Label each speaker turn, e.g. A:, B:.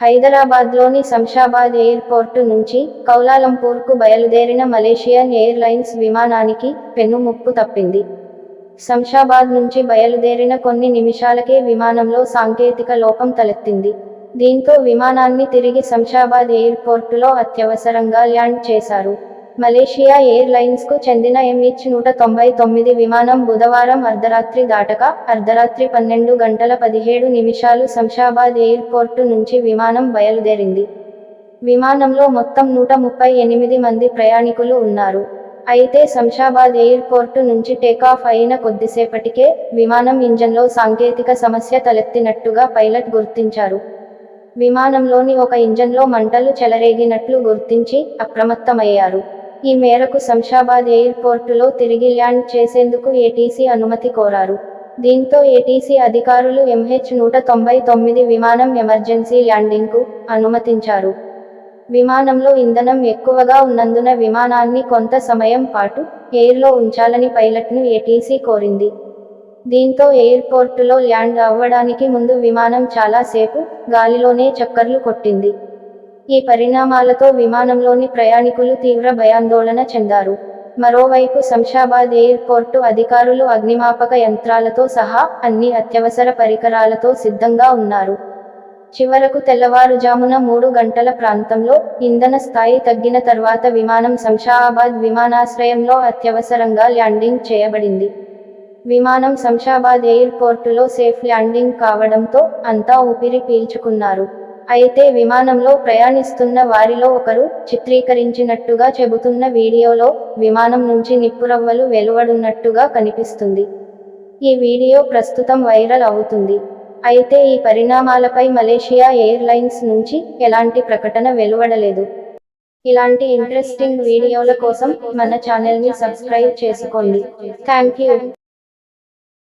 A: హైదరాబాద్లోని శంషాబాద్ ఎయిర్పోర్టు నుంచి కౌలాలంపూర్కు బయలుదేరిన మలేషియన్ ఎయిర్లైన్స్ విమానానికి పెనుముప్పు తప్పింది. శంషాబాద్ నుంచి బయలుదేరిన కొన్ని నిమిషాలకే విమానంలో సాంకేతిక లోపం తలెత్తింది. దీంతో విమానాన్ని తిరిగి శంషాబాద్ ఎయిర్పోర్టులో అత్యవసరంగా ల్యాండ్ చేశారు. మలేషియా ఎయిర్లైన్స్కు చెందిన ఎంహెచ్ నూట తొంభై తొమ్మిది విమానం బుధవారం అర్ధరాత్రి దాటక అర్ధరాత్రి పన్నెండు గంటల పదిహేడు నిమిషాలు శంషాబాద్ ఎయిర్పోర్టు నుంచి విమానం బయలుదేరింది. విమానంలో మొత్తం నూట ముప్పై ఎనిమిది మంది ప్రయాణికులు ఉన్నారు. అయితే శంషాబాద్ ఎయిర్పోర్టు నుంచి టేకాఫ్ అయిన కొద్దిసేపటికే విమానం ఇంజన్లో సాంకేతిక సమస్య తలెత్తినట్టుగా పైలట్ గుర్తించారు. విమానంలోని ఒక ఇంజన్లో మంటలు చెలరేగినట్లు గుర్తించి అప్రమత్తమయ్యారు. ఈ మేరకు శంషాబాద్ ఎయిర్పోర్టులో తిరిగి ల్యాండ్ చేసేందుకు ఏటీసీ అనుమతి కోరారు. దీంతో ఏటీసీ అధికారులు ఎంహెచ్ నూట తొంభై తొమ్మిది విమానం ఎమర్జెన్సీ ల్యాండింగ్కు అనుమతించారు. విమానంలో ఇంధనం ఎక్కువగా ఉన్నందున విమానాన్ని కొంత సమయం పాటు ఎయిర్లో ఉంచాలని పైలట్ను ఏటీసీ కోరింది. దీంతో ఎయిర్పోర్టులో ల్యాండ్ అవ్వడానికి ముందు విమానం చాలాసేపు గాలిలోనే చక్కర్లు కొట్టింది. ఈ పరిణామాలతో విమానంలోని ప్రయాణికులు తీవ్ర భయాందోళన చెందారు. మరోవైపు శంషాబాద్ ఎయిర్పోర్టు అధికారులు అగ్నిమాపక యంత్రాలతో సహా అన్ని అత్యవసర పరికరాలతో సిద్ధంగా ఉన్నారు. చివరకు తెల్లవారుజామున మూడు గంటల ప్రాంతంలో ఇంధన స్థాయి తగ్గిన తర్వాత విమానం శంషాబాద్ విమానాశ్రయంలో అత్యవసరంగా ల్యాండింగ్ చేయబడింది. విమానం శంషాబాద్ ఎయిర్పోర్టులో సేఫ్ ల్యాండింగ్ కావడంతో అంతా ఊపిరి పీల్చుకున్నారు. అయితే విమానంలో ప్రయాణిస్తున్న వారిలో ఒకరు చిత్రీకరించినట్టుగా చెబుతున్న వీడియోలో విమానం నుంచి నిప్పురవ్వలు వెలువడున్నట్టుగా కనిపిస్తుంది. ఈ వీడియో ప్రస్తుతం వైరల్ అవుతుంది. అయితే ఈ పరిణామాలపై మలేషియా ఎయిర్లైన్స్ నుంచి ఎలాంటి ప్రకటన వెలువడలేదు. ఇలాంటి ఇంట్రెస్టింగ్ వీడియోల కోసం మన ఛానల్ని సబ్స్క్రైబ్ చేసుకోండి. Thank you